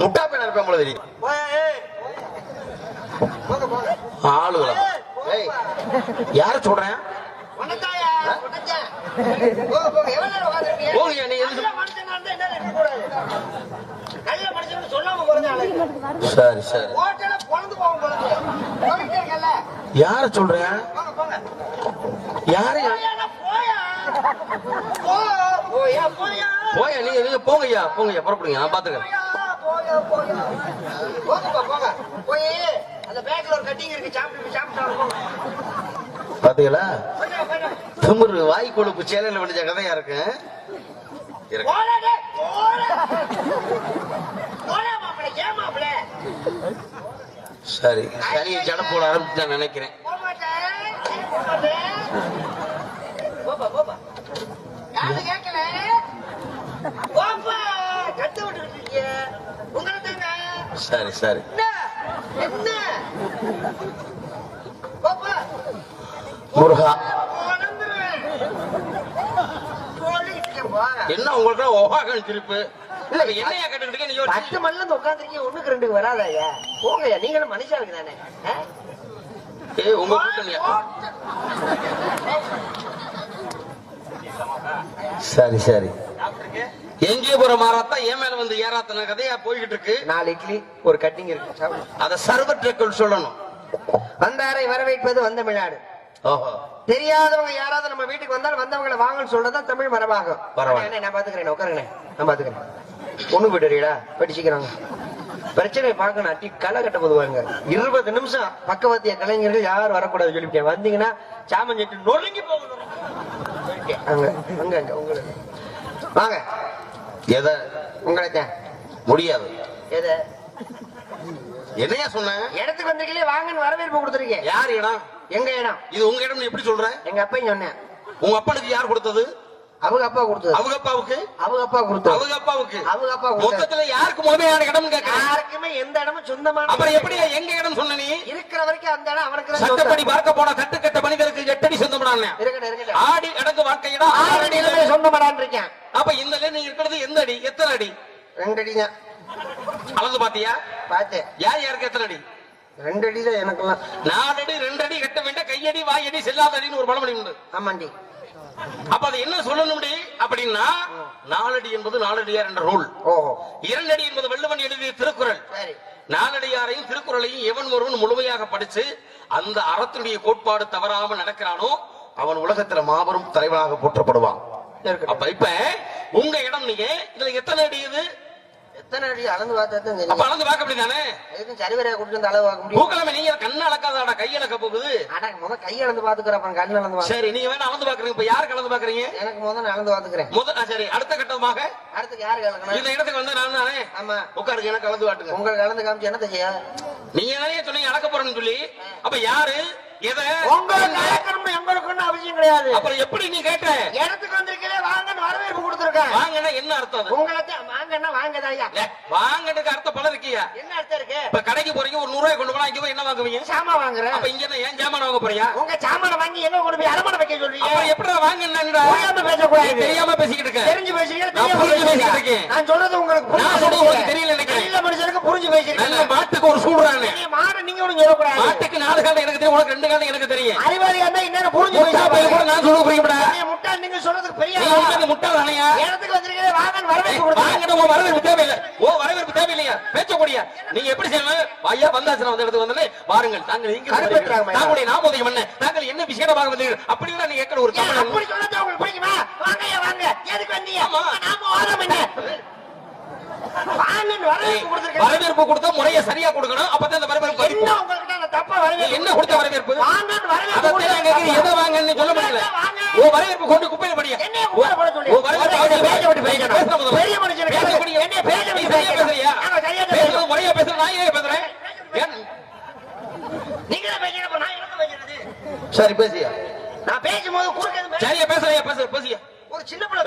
முட்டா பையனா இருப்பேன் போல தெரியும். ஆளுகளா யார சொல்றேன். சரி சரி. யார சொல்றேன் போங்க, போங்க. யார போயாடா, போயா. போ, போயா, போயா. போயா நீங்க நீங்க போங்கய்யா போங்கய்யா புறப்படுங்க நான் பாத்துக்கிறேன் போயா, போயா. போங்கப்பா, போங்க. போய் அந்த பேக்ல ஒரு கட்டிங் இருக்கு. சாப்பிட்டு சாப்பிட்டு பாத்தீங்களா. திமிரு வாய் கொழுப்பு சேலையில விழுந்த கதையா இருக்கு? சரி சரி ஜட போட ஆரம்பிச்சு நினைக்கிறேன். சரி சரி. முருகா. என்ன உங்களுக்கு ஒகாகன் திருப்பு என்னையா கேட்டுக்கிட்டு நீங்க பத்து மணில உட்காந்துருக்கீங்க ஒண்ணுக்கு ரெண்டுக்கு வராதயா? போங்கய்யா நீங்களும் மனுஷாளுக்கு தானே? ஏய் உங்க கூட்டணியா சரி சரி. எங்கே போற மாறாத்தா என் மேல வந்து ஏறாத்தன கதையா போய்கிட்டு இருக்கு. நாலு இட்லி ஒரு கட்டிங் இருக்கு. அத சர்வற்றுக்குள் சொல்லணும். வந்தாரை வரவேற்பது வந்த மிழாடு ஓஹோ. தெரியாதவங்க யாராவது நம்ம வீட்டுக்கு வந்தால் வந்தவங்களை வாங்கன்னு சொல்றதுதான் தமிழ் மரபாகும். பரவாயில்ல. நான் பாத்துக்கிறேன் உட்காருங்க நான் பாத்துக்கிறேன். ஒண்ணு போயிட்டு வரீடா படிச்சுக்கிறாங்க. பிரச்சனை பார்க்கணும் அட்டி களை கட்ட போதுவாங்க இருபது நிமிஷம் பக்கவாத்திய கலைஞர்கள் யாரும் வரக்கூடாது சொல்லிவிட்டேன் வந்தீங்கன்னா சாமன் செட்டு நொறுங்கி போகணும். அங்க அங்க அங்க உங்களுக்கு. வாங்க. எதை? உங்களை தான் முடியாது. எதை? என்னையா சொன்ன இடத்துக்கு வந்திருக்கீங்களே வாங்கன்னு வரவேற்பு கொடுத்துருக்கேன் யார் இடம்? எங்க இடம்? இது உங்க இடம்னு எப்படி சொல்ற? எங்க அப்பையும் சொன்னேன். உங்க அப்பனுக்கு யார் கொடுத்தது? அவங்க அப்பா கொடுத்தது. அவங்க அப்பாவுக்கு? அவங்க அப்பா கொடுத்தது. அவங்க அப்பாவுக்கு? அவங்க அப்பா மொத்தத்துல யாருக்கு முதன்மையான இடம் யாருக்குமே எந்த இடமும் சொந்தமான அப்புறம் எப்படி எங்க இடம் சொன்ன நீ? இருக்கிற வரைக்கும் அந்த இடம் அவனுக்கு சட்டப்படி. பார்க்க போன கட்டுக்கட்ட மனிதருக்கு எட்டடி சொந்தமானே இருக்கட்டும் இருக்கட்டும். ஆடி அடங்கு வாழ்க்கையிடா ஆறு அடியிலுமே சொந்தமாடான்னு இருக்கேன். அப்ப இந்த நீ இருக்கிறது எந்த அடி? எத்தனை அடி? ரெண்டு அடி தான் அளந்து பாத்தியா? பார்த்தேன். யார் யாருக்கு எத்தனை அடி? ரெண்டு அடி தான் எனக்கெல்லாம். நாலு அடி ரெண்டு அடி கட்ட வேண்டாம் கையடி வாயடி செல்லாத அடின்னு ஒரு பழமொழி உண்டு. ஆமாண்டி. அப்ப அது என்ன சொல்லணும் அப்படின்னா நாலடி என்பது நாலடியார் என்ற ரூல் இரண்டடி என்பது வள்ளுவன் எழுதிய திருக்குறள். நாலடியாரையும் திருக்குறளையும் எவன் ஒருவன் முழுமையாக படிச்சு அந்த அறத்துடைய கோட்பாடு தவறாம நடக்கிறானோ அவன் உலகத்துல மாபெரும் தலைவனாக போற்றப்படுவான். அப்ப இப்ப உங்க இடம் நீங்க. இதுல எத்தனை அடி இது? எத்தனை அடி அளந்து பார்த்தா தான் அப்ப அளந்து பார்க்க முடியுதானே? சரிவரையா அளவு பார்க்க முடியும். நீங்க கண்ணு அளக்காதாடா கை அளக்க போகுது. அட முத கை அளந்து பாத்துக்கிறேன் அப்புறம் அளந்து சரி நீங்க வேணா அளந்து பாக்குறீங்க இப்ப யாருக்கு அளந்து பாக்குறீங்க எனக்கு முத நான் அளந்து பாத்துக்கிறேன் முதல் சரி அடுத்த கட்டமாக? அடுத்துக்கு யாரு கலக்கணும் இந்த இடத்துக்கு வந்து நான் தானே? ஆமா. உட்காருங்க எனக்கு அளந்து காட்டுங்க. உங்களுக்கு கலந்து காமிச்சு என்ன செய்ய நீங்க நிறைய சொன்னீங்க அளக்க போறேன்னு சொல்லி. அப்ப யாரு? எதை? உங்களுக்கு கலக்கணும்னு எங்களுக்கு கிடையாது. அப்புறம் எப்படி நீ கேட்ட? இடத்துக்கு வந்திருக்கீங்களே வாங்கன்னு வரவேற்பு கொடுத்துருக்கேன். வாங்கன்னா என்ன அர்த்தம் உங்களை வாங்கன்னா வாங்கதான் ஐயா ஏ, வாங்கறதுக்கு அர்த்தம் பல இருக்கியா. என்ன அர்த்தம் இருக்கு? இப்ப கடைக்கு போறீங்க ஒரு நூறு ரூபாய் கொண்டு போனா இங்க போய் என்ன வாங்குவீங்க? சாமான் வாங்குறேன் அப்ப இங்க என்ன ஏன் ஜாமான் வாங்க போறியா உங்க சாமான வாங்கி எங்க கொண்டு போய் வைக்க சொல்றீங்க? எப்படி பேசக்கூடாது. தெரியாம பேசிக்கிட்டு தெரிஞ்சு பேசுறீங்க நான் பேசுறீங்க. சொல்றது உங்களுக்கு நான் சொல்றது உங்களுக்கு தெரியல நினைக்கிறேன். நல்ல மனுஷனுக்கு புரிஞ்சு நல்ல பேசிருக்கீங்க மாட்டுக்கு ஒரு சூடுறானே மாடு நீங்க ஒண்ணும் சொல்லக்கூடாது. மாட்டுக்கு நாலு காலம் எனக்கு தெரியும் உனக்கு ரெண்டு காலம் எனக்கு தெரியும். அறிவாளியா இருந்தா இன்னும் புரிஞ்சு கூட பேசுறீங்க நான் சொல்ல புரியும்டா? முட்டா நீங்க சொல்றதுக்கு பெரிய முட்டா தானையா இடத்துக்கு வந்திருக்கீங்க வாங்கன்னு வரவேற்பு உன் வரவேற்பு தேவையில்லை. ஓ வரவேற்பு தேவையில்லையா? பேச்சக்கூடிய நீங்க எப்படி செய்யணும்? ஐயா வந்தாச்சு வந்து இடத்துக்கு வந்தே வாருங்கள் தாங்கள் இங்க. தாங்களுடைய நாமோதயம் என்ன? தாங்கள் என்ன விசேடமாக வந்தீர்கள்? அப்படின்னா நீங்க கேட்கிற ஒரு தமிழ் அப்படி சொன்னது உங்களுக்கு பிடிக்குமா வாங்க வாங்க. எதுக்கு வந்தீங்க. நாம ஓரம் என்ன? வரவேற்பு கொடுத்தா முறைய சரியா கொடுக்கணும். அப்பதான் அந்த வரவேற்பு என்ன கொடுத்த வரவேற்பு? எதை வாங்கன்னு சொல்ல முடியல. ஓ வரவேற்பு கொண்டு குப்பையில படியா. பெரிய. முறையா பேசுற நான் ஏன் பேசுறேன்? நான் என்ன பேசுறது? சரி பேசியா? நான் பேசும்போது சரியா பேசுறியா? பேச பேசியா? ஒரு சின்ன பிள்ளை